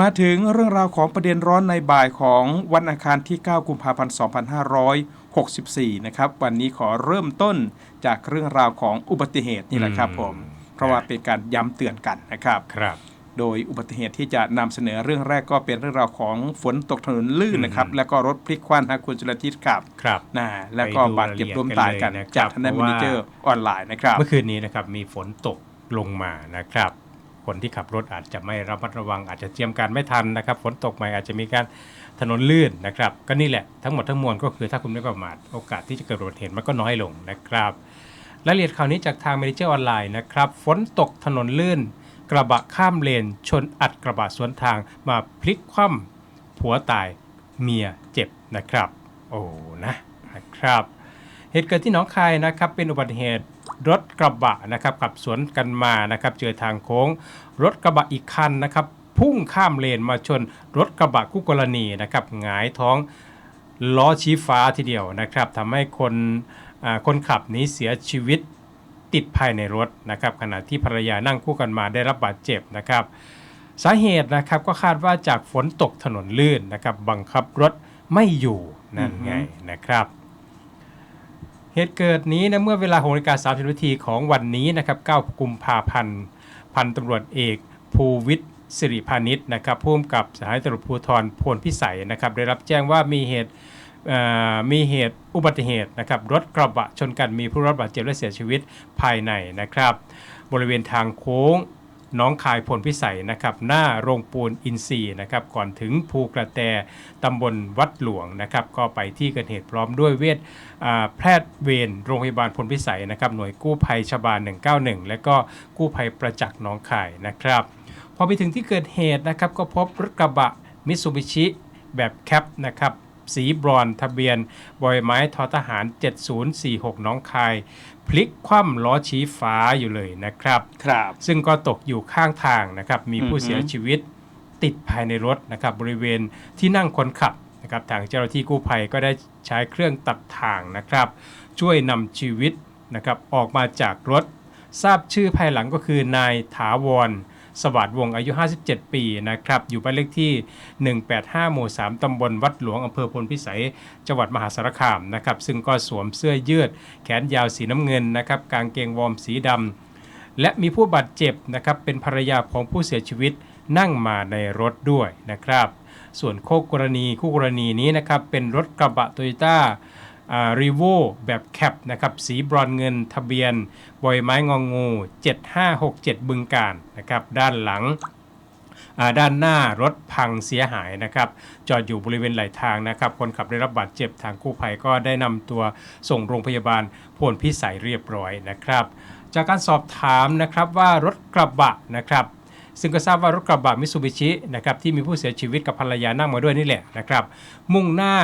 มาถึงเรื่องราวของประเด็นร้อนในบ่ายของวันอังคารที่ 9 กุมภาพันธ์ 2564 นะครับ วันนี้ขอเริ่มต้นจากเรื่องราวของอุบัติเหตุนี่แหละครับผม เพราะว่าเป็นการย้ำเตือนกันนะครับ ครับ โดยอุบัติเหตุที่จะนำเสนอเรื่องแรกก็เป็นเรื่องราวของฝนตกถนนลื่นนะครับอืมแล้วก็รถพลิกคว่ำฮะคุณจุลทิศครับ ครับนะแล้วก็ไปดูบาดเจ็บรายละเอียดล้มตายกันกันเลยนะครับจากทางด้านเพมิราะว่านิเจอร์ออนไลน์นะครับ เมื่อคืนนี้นะครับมีฝนตกลงมานะครับ คนที่ขับรถอาจจะไม่ระมัดระวัง อาจจะเตรียมการไม่ทันนะครับฝนตกใหม่อาจจะมีการถนนลื่นนะครับ ก็นี่แหละทั้งหมดทั้งมวลก็คือถ้าคุณไม่ประมาทโอกาสที่จะเกิดอุบัติเหตุมันก็น้อยลงนะครับรายละเอียดข่าวนี้จากทางเมดิเจอร์ออนไลน์นะครับฝนตกถนนลื่น กระบะข้ามเลน ชนอัดกระบะสวนทางมาพลิกคว่ำผัวตายเมียเจ็บนะครับ โอ้นะนะครับ เหตุเกิดที่หนองคายนะครับเป็นอุบัติเหตุ รถกระบะนะครับขับสวนกันมานะครับเจอทางโค้ง รถกระบะอีกคันนะครับพุ่งข้ามเลนมาชนรถกระบะคู่กรณีนะครับหงายท้องล้อชี้ฟ้าทีเดียวนะครับทำให้คนคนขับนี้เสียชีวิตติดภายในรถนะครับขณะที่ภรรยานั่งคู่กันมาได้รับบาดเจ็บนะครับสาเหตุนะครับก็คาดว่าจากฝนตกถนนลื่นนะครับบังคับรถไม่อยู่นั่นไงนะครับ เหตุเกิดนี้นะเมื่อเวลา6นาฬิกา30นาทีของวันนี้นะครับ 9 กุมภาพันธ์ พันตำรวจเอก ภูวิทย์สิริพานิชนะครับผู้กำกับสถานีตำรวจภูธรพลพิสัยนะครับ ได้รับแจ้งว่ามีเหตุมีเหตุอุบัติเหตุนะครับรถกระบะชนกันมีผู้รับบาดเจ็บและเสียชีวิตภายในนะครับ บริเวณทางโค้ง น้องคายพลพิสัยนะครับหน้าโรงปูนอินทรีย์นะครับก่อนถึงภูกระแตตำบลวัดหลวงนะครับก็ไปที่เกิดเหตุพร้อมด้วยเวชแพทย์เวรโรงพยาบาลพลพิสัยนะครับหน่วยกู้ภัยชบาล191 และก็กู้ภัยประจักษ์น้องคายนะครับพอไปถึงที่เกิดเหตุนะครับก็พบรถกระบะมิตซูบิชิแบบแคปนะครับ สีบรอนซ์ทะเบียนบอยไม้ทอทหาร 7046 น้องคาย พลิกคว่ำล้อชี้ฟ้าอยู่เลยนะครับ ครับ ซึ่งก็ตกอยู่ข้างทางนะครับ มีผู้อือฮึเสียชีวิตติดภายในรถนะครับบริเวณที่นั่งคนขับนะครับทางเจ้าหน้าที่กู้ภัยก็ได้ใช้เครื่องตัดทางนะครับ ช่วยนำชีวิตนะครับออกมาจากรถ ทราบชื่อภายหลังก็คือนายถาวร สวัสดิ์วงอายุ 57 ปีนะครับอยู่บ้านเลขที่ 185 หมู่ 3 ตำบลวัดหลวงอำเภอพลพิสัย จังหวัดมหาสารคามนะครับซึ่งก็สวมเสื้อยืด แขนยาวสีน้ำเงินนะครับกางเกงวอร์มสีดำและมีผู้บาดเจ็บนะครับเป็นภรรยาของผู้เสียชีวิตนั่งมาในรถด้วยนะครับ ส่วนโคกรณีคู่กรณีนี้นะครับเป็นรถกระบะโตโยต้า รีโวแบบแคปนะครับสีบรอนเงินทะเบียนบอยไม้งองงู 7567 บึงการนะครับด้านหลังด้านหน้ารถพังเสียหายนะครับ จอดอยู่บริเวณไหลทางนะครับ คนขับได้รับบาดเจ็บทางกู้ภัยก็ได้นำตัวส่งโรงพยาบาลพลพิสัยเรียบร้อยนะครับ จากการสอบถามนะครับว่ารถกระบะนะครับ ซึ่งก็ทราบว่ารถกระบะมิตซูบิชินะครับที่มีผู้เสียชีวิตกับภรรยานั่งมาด้วยนี่แหละนะครับมุ่งหน้า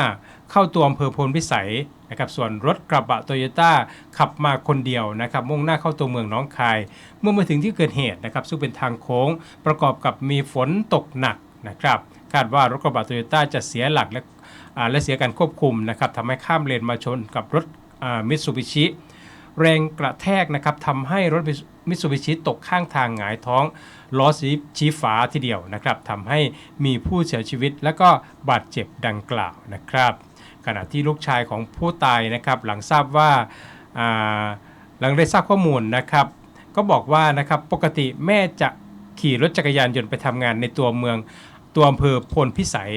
เข้าตัวอำเภอพลพิสัยนะครับส่วนรถกระบะโตโยต้าขับมาคนเดียวนะครับมุ่งหน้าเข้าตัวเมืองน้องคาย เมื่อมาถึงที่เกิดเหตุนะครับซึ่งเป็นทางโค้งประกอบกับมีฝนตกหนักนะครับคาดว่ารถกระบะโตโยต้าจะเสียหลักและและเสียการควบคุมนะครับทำให้ข้ามเลนมาชนกับรถมิตซูบิชิแรงกระแทกนะครับทำให้รถ มิตซูบิชิตกข้างทางหงายท้องล้อสีชี้ฟ้าทีเดียวนะครับทำให้มีผู้เสียชีวิตและก็บาดเจ็บดังกล่าวนะครับ ขณะที่ลูกชายของผู้ตายนะครับหลังทราบว่าหลังได้ทราบข้อมูลนะครับ ก็บอกว่านะครับปกติแม่จะขี่รถจักรยานยนต์ไปทำงานในตัวเมืองตัวอำเภอพลพิสัย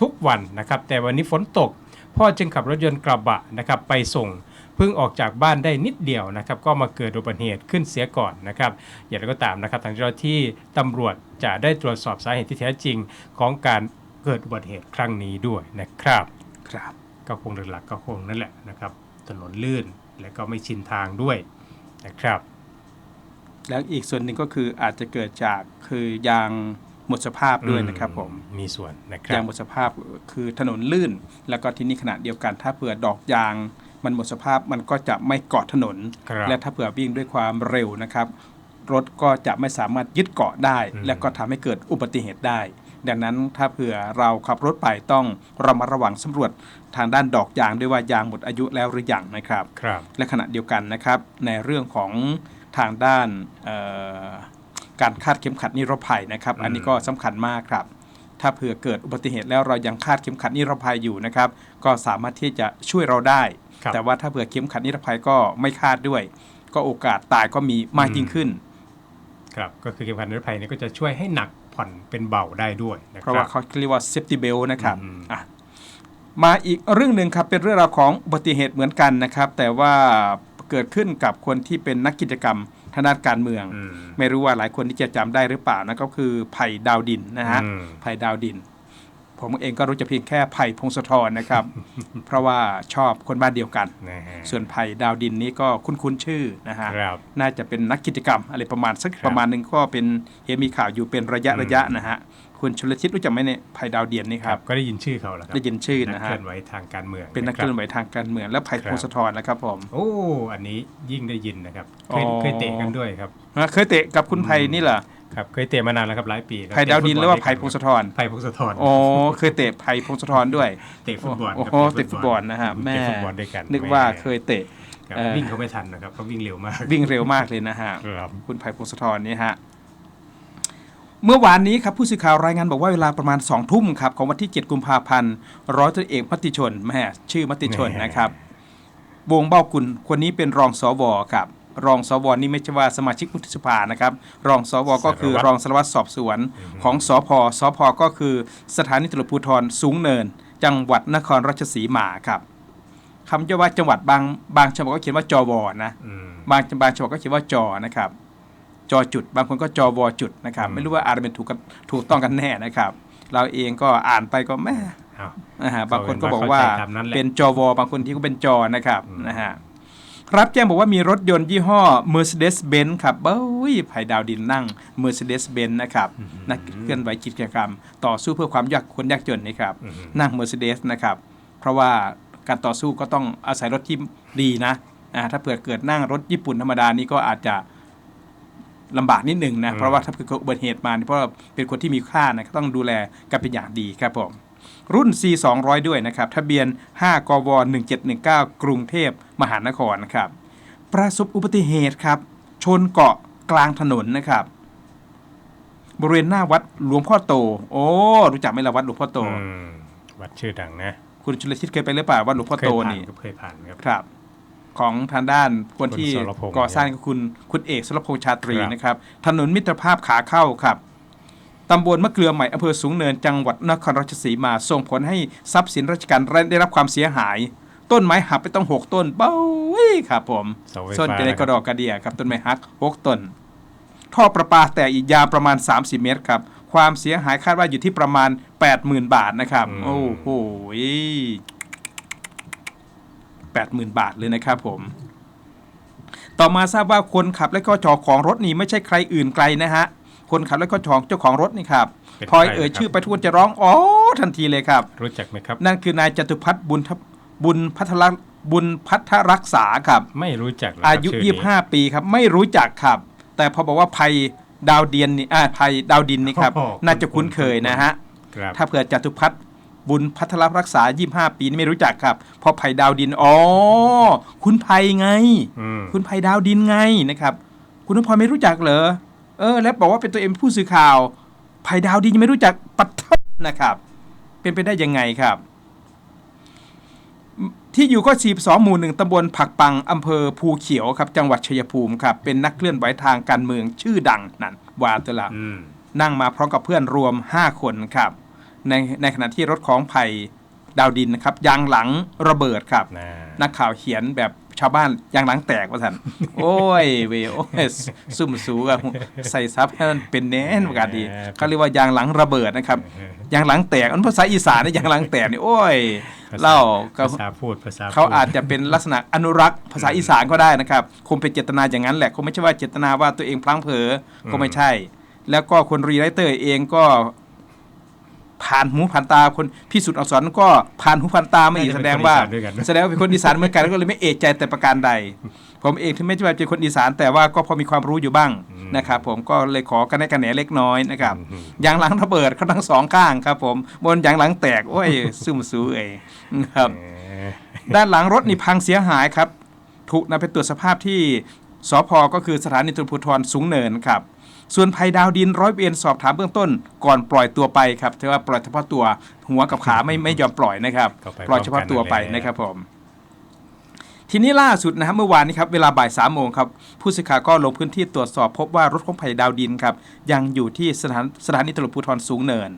ทุกวันนะครับ แต่วันนี้ฝนตกพ่อจึงขับรถยนต์กระบะนะครับไปส่ง เพิ่งออกจากบ้านได้นิดเดียวนะครับก็มาเกิดอุบัติเหตุขึ้นเสียก่อนนะครับอย่างไรก็ตามนะครับทางเจ้าหน้าที่ตำรวจจะได้ตรวจสอบสาเหตุที่แท้จริงของการเกิดอุบัติเหตุครั้งนี้ด้วยนะครับครับก็คงหลักๆก็คงนั่นแหละนะครับถนนลื่นและก็ไม่ชินทางด้วยนะครับแล้วอีกส่วนหนึ่งก็คืออาจจะเกิดจากคือยางหมดสภาพด้วยนะครับผมมีส่วนนะคยารังบหมดสภาพคือถนนลื่น แล้วก็ที่นี่ขณะเดียวกันถ้าเผื่อดอกยาง มันหมดสภาพมันก็จะไม่เกาะถนนครับและถ้าเผื่อวิ่งด้วยความเร็วนะครับ รถก็จะไม่สามารถยึดเกาะได้อืมและก็ทำให้เกิดอุบัติเหตุได้ ดังนั้นถ้าเผื่อเราขับรถไปต้องระมัดระวังสำรวจทางด้านดอกยางด้วยว่ายางหมดอายุแล้วหรือยังนะครับครับและขณะเดียวกันนะครับในเรื่องของทางด้านเอ่อการคาดเข็มขัดนิรภัยนะครับอืมอันนี้ก็สำคัญมากครับ ถ้าเผื่อเกิดอุบัติเหตุแล้วเรายังคาดเข็มขัดนิรภัยอยู่นะครับ ก็สามารถที่จะช่วยเราได้ครับแต่ว่าถ้าเผื่อเข็มขัดนิรภัยก็ไม่คาดด้วย ก็โอกาสตายก็มีมากยิ่งขึ้น ครับ ก็คือเข็มขัดนิรภัยเนี่ยก็จะช่วยให้หนักผ่อนเป็นเบาได้ด้วยนะคเพรับราะว่าเขาเรียกว่า safety belt นะครับอืมอะมาอีกเรื่องหนึ่งครับเป็นเรื่องราวของอุบัติเหตุเหมือนกันนะครับ แต่ว่าเกิดขึ้นกับคนที่เป็นนักกิจกรรม ทางด้านการเมืองอืมไม่รู้ว่าหลายคนที่จะจำได้หรือเปล่านะก็คือไผ่ดาวดินนะฮะอืมไผ่ดาวดิน ผมเองก็รู้จักเพียงแค่ไผ่พงศธรนะครับ เพราะว่าชอบคนบ้านเดียวกัน นะฮะ ส่วนไผ่ดาวดินนี้ก็คุ้นๆชื่อนะฮะ ครับ น่าจะเป็นนักกิจกรรมอะไรประมาณสักครับประมาณหนึ่งก็เป็นเห็นมีข่าวอยู่เป็นระยะอืมระยะนะฮะคุณชลทิศรู้จักไหมเนี่ยไผ่ดาวเดียนนี่คครัรับบก็ได้ยินชื่อเขาแล้วครับได้ยินชื่อนันะกฮะ เคลื่อนไหวทางการเมืองเป็นนักเคลื่อนไหวทางการเมืองและไผ่ครับ พงศธรนะครับผม โอ้ อันนี้ยิ่งได้ยินนะครับ เคยอ๋อ เคยเตะกันด้วยครับฮะเคยเตะกับคุณไผ่นี่เหรอ ครับเคยเตะมานานแล้วครับหลายปีคบไผ่ดาวดินหรือว่าไผ่พงศธรไผ่พงศธรอ๋อเคยเตะไผ่พงศธรด้วยเตะฟุตบอลโอ้ครับโหเตะฟุตบอลนะฮะแม่เตะฟุตบอลด้วยกันนึกว่าแม่เคยเตะครับเอ่อวิ่งเขาไม่ทันนะครับเขาวิ่งเร็วมาก วิ่งเร็วมากเลยนะฮะครับคุณไผ่พงศธรนี่ฮะเมื่อวานนี้ครับผู้สื่อข่าวรายงานบอกว่าเวลาประมาณ2ทุ่มครับของวันที่ 7 กุมภาพันธ์ร้อยตำรวจเอกมติชนแม่ชื่อมติชนนะครับวงเบ้ากุลคนนี้เป็นรองสวครับ รองสวนี่ไม่ใช่ว่าสมาชิกวุฒิสภานะครับ รองสวก็คือรองสารวัตรสอบสวนของสพสพก็คือสถานีตำรวจภูธรสูงเนิน จังหวัดนครราชสีมาครับคำจะว่าจังหวัดบางบางจังหวัดก็เขียนว่าจวนะอืมบางบางฉบับก็เขียนว่าจอนะครับจอจุด บางคนก็จอวอจุดนะครับอืมไม่รู้ว่าอ่านเป็นถูกกันถูกต้องกันแน่นะครับ เราเองก็อ่านไปก็แม่เอานะฮะบางคนก็บอกว่าเข้าใจตามนั้นแหละเป็นจอวอบางคนที่ก็เป็นจอนะครับอืมนะฮะ รับแจ้งบอกว่ามีรถยนต์ยี่ห้อ Mercedes-Benz ครับเบ้ยไผ่ดาวดินนั่ง Mercedes-Benz นะครับนักเคลื่อนไหวกิจกรรม ต่อสู้เพื่อความยากคนยากจนนี่ครับอืมนั่ง Mercedes นะครับเพราะว่าการต่อสู้ก็ต้องอาศัยรถที่ดีนะอ่าถ้าเผื่อเกิดนั่งรถญี่ปุ่นธรรมดานี่ก็อาจจะลำบากนิดหนึ่งนะอืมเพราะว่าถ้าเกิดเกิดอุบัติเหตุมานี่เพราะว่าเป็นคนที่มีค่านะก็ต้องดูแลกันเป็นอย่างดีครับผม รุ่น C 2 0 0 ด้วยนะครับทะเบียน 5 กว 1719 กรุงเทพมหานครนะครับประสบอุบัติเหตุครับ ชนเกาะกลางถนนนะครับ บริเวณหน้าวัดหลวงพ่อโต โอ้ รู้จักไหมล่ะวัดหลวงพ่อโตอืมวัดชื่อดังนะ คุณชลชิตเคยไปหรือเปล่าวัดหลวงพ่อเคโตยผ่านนี่ครับเคยผ่านครับครับ ของทางด้านคนที่คุณสรพงษ์ก่อสร้างก็คุณคุณเอกสรพงษ์ชาตรีครับนะครับ ถนนมิตรภาพขาเข้าครับ ตำบลมะเกลือใหม่อำเภอสูงเนินจังหวัดนครราชสีมาส่งผลให้ทรัพย์สินราชการได้รับความเสียหาย ต้นไม้หักไปต้องหกต้นเบ้ยครับผมเสาไฟส้นฟ้าจะได้นะกระดอกกระเดียครับต้นไม้หักหกต้นท่อประปาแตกอีกยาวประมาณ 30 เมตรครับ ความเสียหายคาดว่าอยู่ที่ประมาณ 80,000 บาทนะครับ โอ้โห80,000บาทเลยนะครับผม ต่อมาทราบว่าคนขับและก็เจ้าของรถนี่ไม่ใช่ใครอื่นไกลนะฮะ คนขับและก็เจ้าของเจ้าของรถนี่ครับเป็นพอยใครเอ่ยนะครับชื่อไปทุกคนจะร้องอ๋อทันทีเลยครับ รู้จักไหมครับ นั่นคือนายจตุพัฒน์บุญทบุญพัทรบุญพัทรรักษาครับ ไม่รู้จักเลครับอายุชื่นี้25 ปีครับ ไม่รู้จักครับ แต่พอบอกว่าภัยดาวเดียนนี่อ่าภัยดาวดินนี่ครับโอ้โหน่าจะคุ้นเคยนะฮะครับถ้าเผื่อจตุพัฒน์บุญพัทรรักษา 25 ปีนี่ไม่รู้จักครับเพราะภัยดาวดินอ๋อคุณภัยไงอืมคุณภัยดาวดินไงนะครับ คุณนพพรไม่รู้จักเหรอ เออ แล้วบอกว่าเป็นตัวเองเป็นผู้สื่อข่าวภัยดาวดินยังไม่รู้จักปัทบนะครับ เป็นไปได้ยังไงครับ ที่อยู่ก็42หมู่หนึ่งตำบลผักปังอำเภอภูเขียวครับ จังหวัดชัยภูมิครับ เป็นนักเคลื่อนไหวทางการเมืองชื่อดังนั่นวาตัวละอืมนั่งมาพร้อมกับเพื่อนรวม 5 คนครับ ในในขณะที่รถของภัยดาวดินนะครับยางหลังระเบิดครับนะนักข่าวเขียนแบบ ชาวบ้านยางหลังแตกว่าสันโอ้ยเวยโอ้ยซุ่มสูกับใส่ซับให้มันเป็นแน่นประกาศดีเขาเรียกว่ายางหลังระเบิดนะครับยางหลังแตกอันภาษาอีสานนี่ยางหลังแตกนี่โอ้ยเล่าก็ภาษาพูดภาษาเขาพูดอาจจะเป็นลักษณะอนุรักษ์ภาษาอีสานก็ได้นะครับคงเป็นเจตนาอย่างนั้นแหละคงไม่ใช่ว่าเจตนาว่าตัวเองพลั้งเผลอก็ไม่ใช่ แล้วก็คนรีไรเตอร์เองก็ ผ่านหูผ่านตาคนพิสุทธิ์อักษรก็ผ่านหูผ่านตาไม่อีกแสดงว่าน่จะเป็นคนอีสนด้วยกันนะแสดงว่าเป็นคนอีสานเหมือนกันก็เลยไม่เอะใจแต่ประการใด ผมเองที่ไม่ใช่ว่าเป็นคนอีสานแต่ว่าก็พอมีความรู้อยู่บ้างนะครับผมก็เลยขอกันได้กันแหนเล็กน้อยนะครับยางหลังระเบิดเขาทั้งสองข้างครับผมบนยางหลังแตกโอ้ยซุ่มซูเอยครับเออด้านหลังรถนี่พังเสียหายครับ ถูกนำไปตรวจสภาพที่สพก็คือสถานีตำรวจภูธรสูงเนินครับ ส่วนภัยดาวดินร้อยเวรสอบถามเบื้องต้น ก่อนปล่อยตัวไปครับถือว่าปล่อยเฉพาะตัวหัวกับขาไม่ไม่ยอมปล่อยนะครับก็ไปปล่อยเฉพาะตัวไปพร้อมกันนั่นแหละนะครับผมทีนี้ล่าสุดนะครับเมื่อวานนี้ครับเวลาบ่ายสามโมงครับผู้สื่อข่าวก็ลงพื้นที่ตรวจสอบพบว่ารถของภัยดาวดินครับยังอยู่ที่สถานสถานีตำรวจภูธรสูงเนิน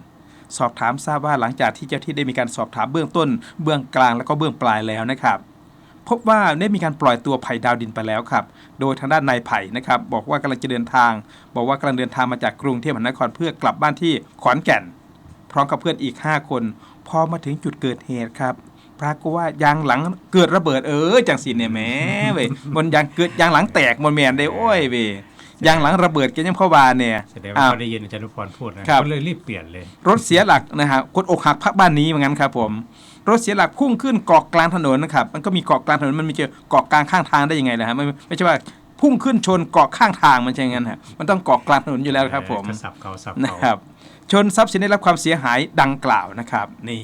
สอบถามทราบว่าหลังจากที่เจ้าที่ได้มีการสอบถามเบื้องต้น เบื้องกลางแล้วก็เบื้องปลายแล้วนะครับ พบว่าได้มีการปล่อยตัวไผ่ดาวดินไปแล้วครับ โดยทางด้านนายไผ่นะครับบอกว่ากำลังจะเดินทาง บอกว่ากำลังเดินทางมาจากกรุงเทพมหานครเพื่อกลับบ้านที่ขอนแก่น พร้อมกับเพื่อนอีก 5 คน พอมาถึงจุดเกิดเหตุครับปรากฏว่ายางหลังเกิดระเบิดเออจังสีเนี่ยแหม่เว้ยมันยางเกิดยางหลังแตกมันแมนได้โอ้ยเว้ยยางหลังระเบิดกันยังเข้าวาเนี่ยแสดงว่าอ้าวเขาได้ยินอาจารย์นุพรพูดนะครับก็เลยรีบเปลี่ยนเลย รถเสียหลักนะฮะกดอกหักพักบ้านนี้เหมือนกันครับผม รถเสียหลักพุ่งขึ้นเกาะกลางถนนนะครับมันก็มีเกาะกลางถนนมันมีเจอเกาะกลางข้างทางได้ยังไงล่ะฮะไม่ไม่ใช่ว่าพุ่งขึ้นชนเกาะข้างทางมันใช่งั้นฮะมันต้องเกาะกลางถนนอยู่แล้วครับ ผมก็สับเขาสับนะเขาครับชนทรัพย์สินได้รับความเสียหายดังกล่าวนะครับ นี่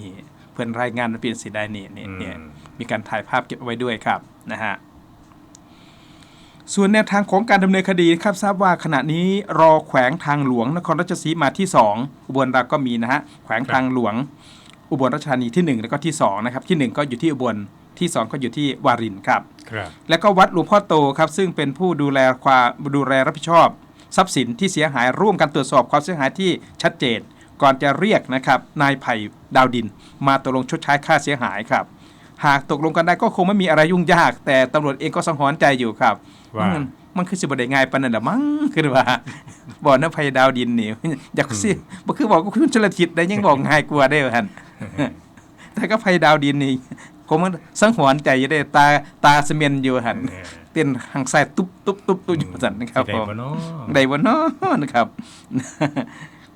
เพื่อนรายงานมันเป็นสีได้นี่นี่เนี่ยอืมมีการถ่ายภาพเก็บเอาไว้ด้วยครับนะฮะส่วนแนวทางของการดำเนินคดีครับทราบว่าขณะนี้รอแขวงทางหลวงนครราชสีมาที่ 2 อุบลราชก็มีนะฮะแขวงทางหลวง อุบลราชธานีที่ 1 แล้วก็ที่2นะครับที่ 1 ก็อยู่ที่อุบลที่ 2 ก็อยู่ที่วารินครับครับ แล้วก็วัดหลวงพ่อโตครับซึ่งเป็นผู้ดูแลความดูแลรับผิดชอบ ทรัพย์สินที่เสียหายร่วมกันตรวจสอบความเสียหายที่ชัดเจน ก่อนจะเรียกนะครับนายไผ่ดาวดิน มาตกลงชดใช้ค่าเสียหายครับ หากตกลงกันได้ก็คงไม่มีอะไรยุ่งยาก แต่ตำรวจเองก็สังหรณ์ใจอยู่ครับว่ามันมันคือสิบได้ง่ายปานนั้นละมั้งคือว่าบอกนะไผ่ดาวดินนี่อยากสิบ่คือบอกก็คุณชลทิศได้ยังบอกง่ายกว่าได้อหั่น แต่ก็ไผ่ดาวดินนี่คงมันสังหรณ์ใจอยู่ได้ตาตาเสเมียนอยู่หั่นเออเต้นทางซ้ายตุ๊บตุ๊บตุ๊บตุ๊บอยู่สั่นนะครับสิได้ผมบ่เนาะได้บ่เนาะนะครับ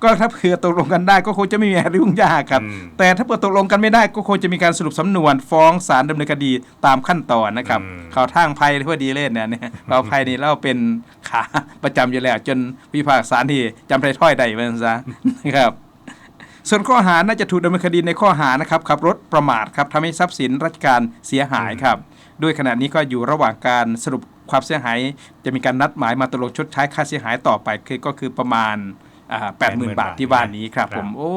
ก็ถ้าเผื่อตกลงกันได้ก็คงจะไม่มีอะไรยุ่งยากครับอืมแต่ถ้าเผื่อตกลงกันไม่ได้ก็คงจะมีการสรุปสำนวนฟ้องศาลดำเนินคดีตามขั้นตอนนะครับอืมเขาทางภัยพอดีเล่นเนี่ยเนี่ยเราภัยนี่เราเป็นขาประจำอยู่แล้วจนพิพากษาที่จำไรถ้อยใดมันซะนะครับ ส่วนข้อหาน่าจะถูกดำเนินคดีในข้อหานะครับขับรถประมาทครับทำให้ทรัพย์สินราชการเสียหายครับด้วยขณะนี้ก็อยู่ระหว่างการสรุปความเสียหาย จะมีการนัดหมายมาตกลงชดใช้ค่าเสียหายต่อไปคือก็คือประมาณแปดหมื่น80,000บาทที่ว่านี้ครับครับ ผมโอ้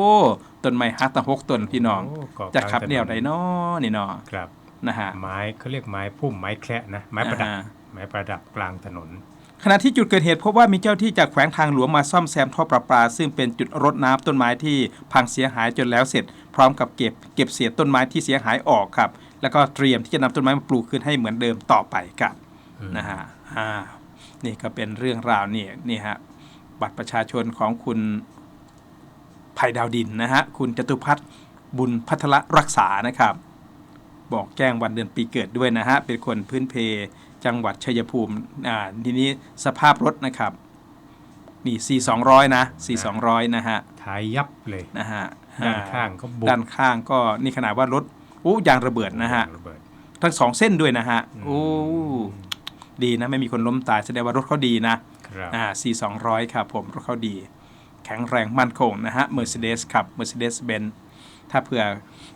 ต้นไม้ฮักตั้งหกต้นพี่น้องโเกาจะขับกลางถแนวใดน้อนี่เนาะครับนะฮะไม้เขาเรียกไม้พุ่มไม้แคระนะไม้ประดับอ่าฮะไม้ประดับกลางถนน ขณะที่จุดเกิดเหตุพบว่ามีเจ้าที่จากแขวงทางหลวงมาซ่อมแซมท่อประปา ซึ่งเป็นจุดรดน้ำต้นไม้ที่พังเสียหายจนแล้วเสร็จ พร้อมกับเก็บเก็บเศษต้นไม้ที่เสียหายออกครับ แล้วก็เตรียมที่จะนำต้นไม้มาปลูกคืนให้เหมือนเดิมต่อไปครับอืมนะฮะอ่านี่ก็เป็นเรื่องราวนี่นี่ฮะบัตรประชาชนของคุณภัยดาวดินนะฮะคุณจตุพัฒน์บุญพัทรรักษานะครับ บอกแจ้งวันเดือนปีเกิดด้วยนะฮะเป็นคนพื้นเพ จังหวัดชัยภูมิอ่าทีนี้สภาพรถนะครับนี่4 200นะ4 200นะฮะท้ายยับเลยนะฮะด้านข้างก็บุบด้านข้างก็นี่ขนาดว่ารถอู้ยางระเบิดนะฮะระเบิดทั้งสองเส้นด้วยนะฮะอืมโอ้ดีนะไม่มีคนล้มตายแสดงว่ารถเขาดีนะครับอ่า4 200ครับผมรถเขาดี แข็งแรงมั่นคงนะฮะ Mercedes ครับ Mercedes Benz ถ้าเผื่อ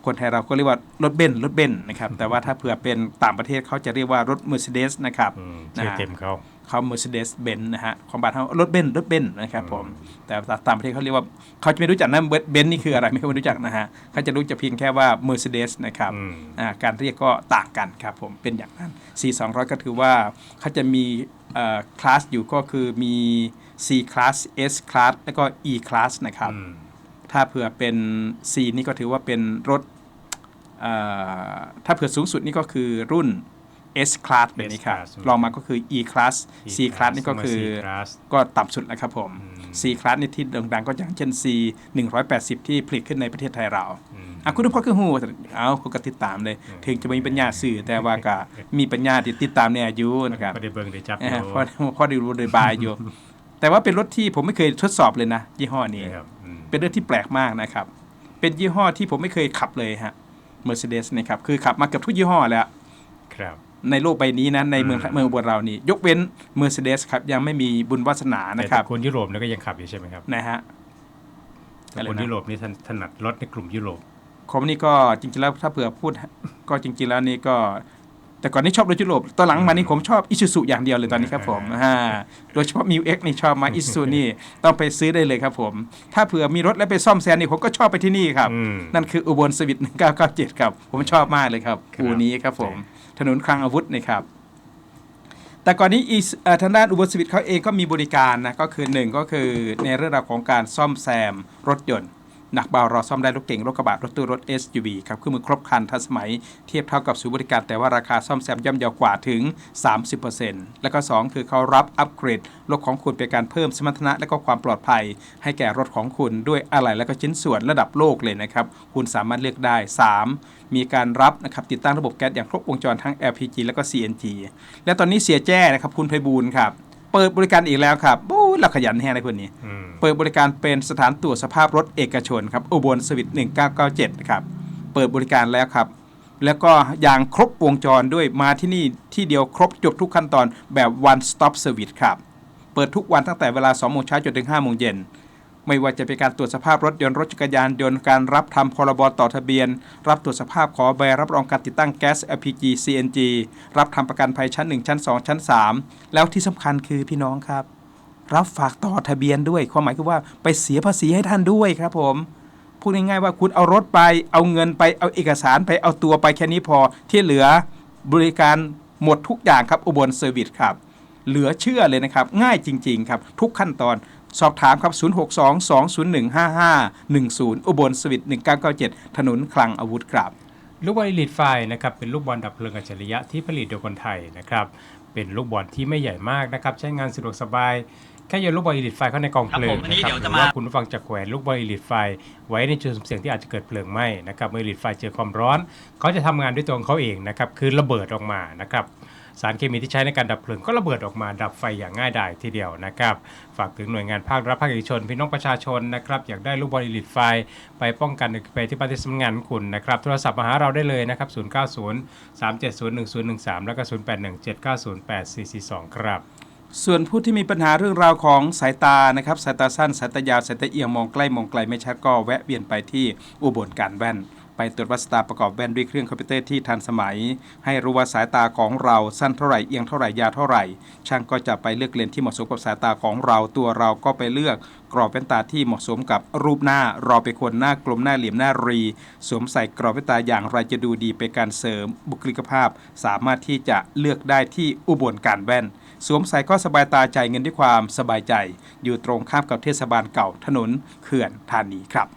คนไทยเราก็เรียกว่ารถเบนซ์รถเบนซ์นะครับ แต่ว่าถ้าเผื่อเป็นต่างประเทศเขาจะเรียกว่ารถ Mercedes นะครับอืมนะชื่อฮะเต็มเขาเขา Mercedes Benz นะฮะของบ้านเขารถเบนซ์รถเบนซ์นะครับผมอืมแต่ต่างประเทศเขาเรียกว่าเขาจะไม่รู้จักนะเบนซ์นี่คืออะไรไม่เคยรู้จักนะฮะเขาจะรู้จักเพียงแค่ว่า Mercedes นะครับอืมอ่าการเรียกก็ต่างกันครับผมเป็นอย่างนั้น C 2 0 0 ก็ถือว่าเขาจะมีคลาสอยู่ก็คือมี C class S class แล้วก็ E class นะครับอืมถ้าเผื่อเป็น C นี่ก็ถือว่าเป็นรถเอ่อ ถ้าเผื่อสูงสุดนี่ก็คือรุ่น S class แบบนี้ครับ S class ลองมาก็คือ E class C class นี่ก็คือ C class ก็ต่ำสุดแล้วครับผมอืม C class นี่ที่ดังๆ ก็อย่างเช่น C 180 ที่ผลิตขึ้นในประเทศไทยเราอืมอะคุณทุกพ่อคือหูเอาคุณก็ติดตามเลยอืมถึงจะไม่มีปัญญาสื่อแต่ว่าก็มีปัญญาที่ติดตามเนี่ยอยู่นะครับก็ได้เบิ่งได้จับเอออยู่พอพอได้รู้โดยบายอยู่ แต่ว่าเป็นรถที่ผมไม่เคยทดสอบเลยนะ ยี่ห้อนี้นะครับอืมเป็นเรื่องที่แปลกมากนะครับ เป็นยี่ห้อที่ผมไม่เคยขับเลยฮะ Mercedes นะครับคือขับมาเกือบทุกยี่ห้อแล้วครับในโลกใบนี้นะในเมืองอืมเมืองบนเรานี่ยกเว้น Mercedes ครับยังไม่มีบุญวาสนาแต่นะครับคนยุโรปเนี่ยก็ยังขับอยู่ใช่ไหมครับนะฮะแต่อะไรคนนะยุโรปนี่ถนถนัดรถในกลุ่มยุโรปผมนี่ก็จริงๆแล้วถ้าเผื่อพูดก็จริงๆแล้วนี่ก็ แต่ก่อนนี้ชอบรถยุโรปตอนหลังมานี่ผมชอบอิซูซุอย่างเดียวเลยตอนนี้ครับผมอ่าโดยเฉพาะมิวเอ็กนี่ชอบมาอิซูซุนี่ต้องไปซื้อได้เลยครับผม ถ้าเผื่อมีรถแล้วไปซ่อมแซมนี่ผมก็ชอบไปที่นี่ครับอืมนั่นคืออุบลสวิต1997ครับ ผมชอบมากเลยครับครับอูนี้ครับผม ถนนคลังอาวุธนะครับแต่ก่อนนี้อีสเอ่อทางด้านอุบลสวิตเขาเองก็มีบริการนะก็คือหนึ่งก็คือในเรื่องราวของการซ่อมแซมรถยนต์ หนักเบาเราซ่อมได้รถเก่งรถกระบะรถตู้รถ SUV ครับเครื่องมือครบครันทันสมัยเทียบเท่ากับศูนย์บริการแต่ว่าราคาซ่อมแซมย่อมเยาวกว่าถึง 30%แล้วก็ 2 คือเขารับอัปเกรดรถของคุณเป็นการเพิ่มสมรรถนะและก็ความปลอดภัย ให้แก่รถของคุณด้วยอะไหล่และก็ชิ้นส่วนระดับโลกเลยนะครับคุณสามารถเลือกได้ 3 มีการรับนะครับติดตั้งระบบแก๊สอย่างครบวงจรทั้ง LPG และก็ CNG และตอนนี้เสียแจ้นะครับคุณไพบูลครับ ปิดบริการอีกแล้วครับบู๊เราขยันแห้งเลยคนนี้ อืมเปิดบริการเป็นสถานตรวจสภาพรถเอกชนครับอุบลสวิต1997นะครับเปิดบริการแล้วครับ แล้วก็อย่างครบวงจรด้วยมาที่นี่ที่เดียวครบจบทุกขั้นตอนแบบ one stop service ครับ เปิดทุกวันตั้งแต่เวลา2โมงเช้าจนถึง5โมงเย็น ไม่ว่าจะเป็นการตรวจสภาพรถยนต์รถจักรยานยนต์การรับทำพรบต่อทะเบียน รับตรวจสภาพขอใบรับรองการติดตั้งแก๊ส LPG CNG รับทำประกันภัยชั้น 1 ชั้น 2 ชั้น 3 แล้วที่สำคัญคือพี่น้องครับ รับฝากต่อทะเบียนด้วย ความหมายคือว่าไปเสียภาษีให้ท่านด้วยครับผมพูดง่ายๆว่าคุณเอารถไปเอาเงินไปเอาเอกสารไปเอาตัวไปแค่นี้พอที่เหลือบริการหมดทุกอย่างครับอุบลเซอร์วิสครับเหลือเชื่อเลยนะครับ ง่ายจริง ๆ ครับ ทุกขั้นตอน สอบถามครับ 062-201-5510 อุบลสวิต1997 ถนนคลังอาวุธครับลูกบอลลีดไฟนะครับเป็นลูกบอลดับเพลิงอัจฉริยะที่ผลิตโดยคนไทยนะครับเป็นลูกบอลที่ไม่ใหญ่มากนะครับใช้งานสะดวกสบายแค่โยนลูกบอลลีดไฟเข้าในกองเพลิครังบผมอันนี้นะครับเดี๋ยวหจะรือมาว่าคุณผู้ฟังจะแขวนลูกบอลลีดไฟ ไว้ในจุดสุ่มเสี่ยงที่อาจจะเกิดเพลิงไหม้นะครับเมื่อลีดไฟเจอความร้อน เขาจะทำงานด้วยตัวของเขาเองนะครับคือระเบิดออกมานะครับ สารเคมีที่ใช้ในการดับเพลิงก็ระเบิดออกมาดับไฟอย่างง่ายดายทีเดียวนะครับ ฝากถึงหน่วยงานภาครัฐภาคเอกชนพี่น้องประชาชนนะครับอยากได้ลูกบอลอิลีดไฟ ไปป้องกันไปที่บ้านที่สำนักงานของคุณนะครับโทรศัพท์มาหาเราได้เลยนะครับ090 370 1013 แล้วก็ 081 790 8442 ครับส่วนผู้ที่มีปัญหาเรื่องราวของสายตานะครับ สายตาสั้น สายตายาว สายตาเอียงมองใกล้มองไกลไม่ชัดก็แวะเวียนไปที่อุบลการแว่น ไปตรวจวัดสายตาประกอบแว่นด้วยเครื่องคอมพิวเตอร์ที่ทันสมัย ให้รู้ว่าสายตาของเราสั้นเท่าไหร่เอียงเท่าไหร่ยาวเท่าไหร่ ช่างก็จะไปเลือกเลนส์ที่เหมาะสมกับสายตาของเราตัวเราก็ไปเลือกกรอบแว่นตาที่เหมาะสมกับรูปหน้าเราเป็นคนหน้ากลมหน้าเหลี่ยมหน้ารี สวมใส่กรอบแว่นตาอย่างไรจะดูดีเป็นการเสริมบุคลิกภาพ สามารถที่จะเลือกได้ที่อุบลการแว่น สวมใส่ก็สบายตาใจเงินด้วยความสบายใจ อยู่ตรงข้ามกับเทศบาลเก่าถนนเขื่อนธานีครับ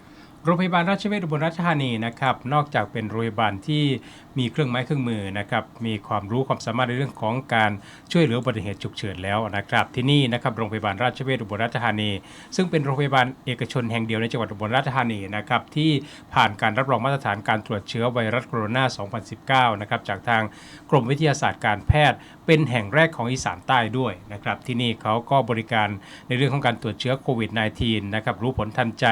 โรงพยาบาลราชเวชอุบลราชธานีนะครับนอกจากเป็นโรงพยาบาลที่มีเครื่องไม้เครื่องมือนะครับมีความรู้ความสามารถในเรื่องของการช่วยเหลืออุบัติเหตุฉุกเฉินแล้วนะครับที่นี่นะครับโรงพยาบาลราชเวชอุบลราชธานี ซึ่งเป็นโรงพยาบาลเอกชนแห่งเดียวในจังหวัดอุบลราชธานีนะครับที่ผ่านการรับรองมาตรฐานการตรวจเชื้อไวรัสโคโรนา 2019 นะครับจากทางกรมวิทยาศาสตร์การแพทย์ เป็นแห่งแรกของอีสานใต้ด้วยนะครับที่นี่เขาก็บริการในเรื่องของการตรวจเชื้อโควิด -19 นะครับรู้ผลทันใจ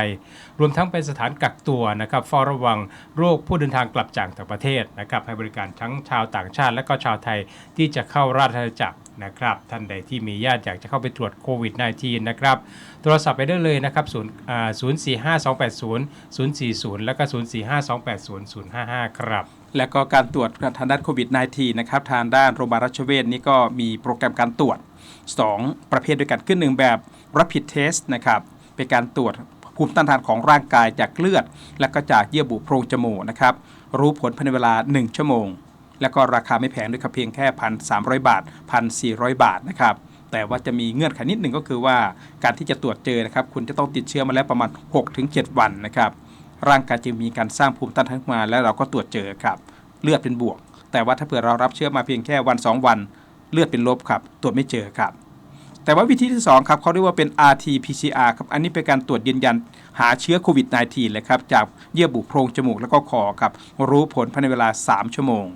รวมทั้งเป็นสถานกักตัวนะครับเฝ้าระวังโรคผู้เดินทางกลับจากต่างประเทศนะครับให้บริการทั้งชาวต่างชาติและก็ชาวไทยที่จะเข้าราชอาณาจักรนะครับท่านใดที่มีญาติอยากจะเข้าไปตรวจโควิด -19 นะครับโทรศัพท์ไปได้เลยนะครับ0อ่า045 280 040 แล้วก็ 045 280 055 ครับ และก็การตรวจทางด้านโควิด -19 นะครับทางด้านโรงพยาบาลราชเวชนี่ก็มีโปรแกรมการตรวจ 2 ประเภทด้วยกันขึ้นหนึ่งแบบ rapid test นะครับเป็นการตรวจภูมิต้านทานของร่างกายจากเลือด และก็จากเยื่อบุโพรงจมูกนะครับ รู้ผลภายในเวลา 1 ชั่วโมง แล้วก็ราคาไม่แพงด้วยครับเพียงแค่ 1,300 บาท 1,400 บาทนะครับแต่ว่าจะมีเงื่อนไขนิดหนึ่งก็คือว่าการที่จะตรวจเจอนะครับคุณจะต้องติดเชื้อมาแล้วประมาณ 6-7 วันนะครับร่างกายจึงมีการสร้างภูมิต้านทานขึ้นมาแล้วเราก็ตรวจเจอครับเลือดเป็นบวก แต่ว่าถ้าเผื่อเรารับเชื้อมาเพียงแค่วัน 2 วัน เลือดเป็นลบครับตรวจไม่เจอครับแต่ว่าวิธีที่2ครับเขาเรียกว่าเป็น RT-PCR ครับอันนี้เป็นการตรวจยืนยัน หาเชื้อโควิด -19 เลยครับจากเยื่อบุโพรงจมูกแล้วก็คอครับรู้ผลภายในเวลา 3 ชั่วโมง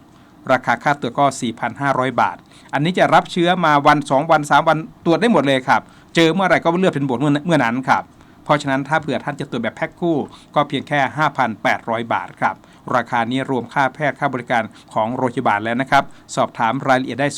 ราคาค่าตรวจก็ 4,500 บาท อันนี้จะรับเชื้อมาวัน 2 วัน 3 วันตรวจได้หมดเลยครับ เจอเมื่อไหร่ก็เลือดเป็นบวกเมื่อเมื่อนั้นครับ เพราะฉะนั้นถ้าเผื่อท่านจะตรวจแบบแพ็คคู่ ก็เพียงแค่ 5,800 บาทครับ ราคานี้รวมค่าแพทย์ค่าบริการของโรงพยาบาลแล้วนะครับ สอบถามรายละเอียดได้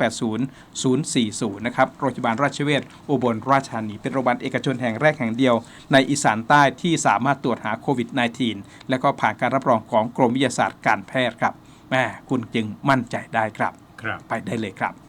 045-280-040 นะครับ โรงพยาบาลราชเวชอุบลราชธานี เป็นโรงพยาบาลเอกชนแห่งแรกแห่งเดียว ในอีสานใต้ที่สามารถตรวจหาโควิด -19 และก็ผ่านการรับรองของกรมวิทยาศาสตร์การแพทย์ครับแหมแม่คุณจึงมั่นใจได้ครับ ครับ ไปได้เลยครับ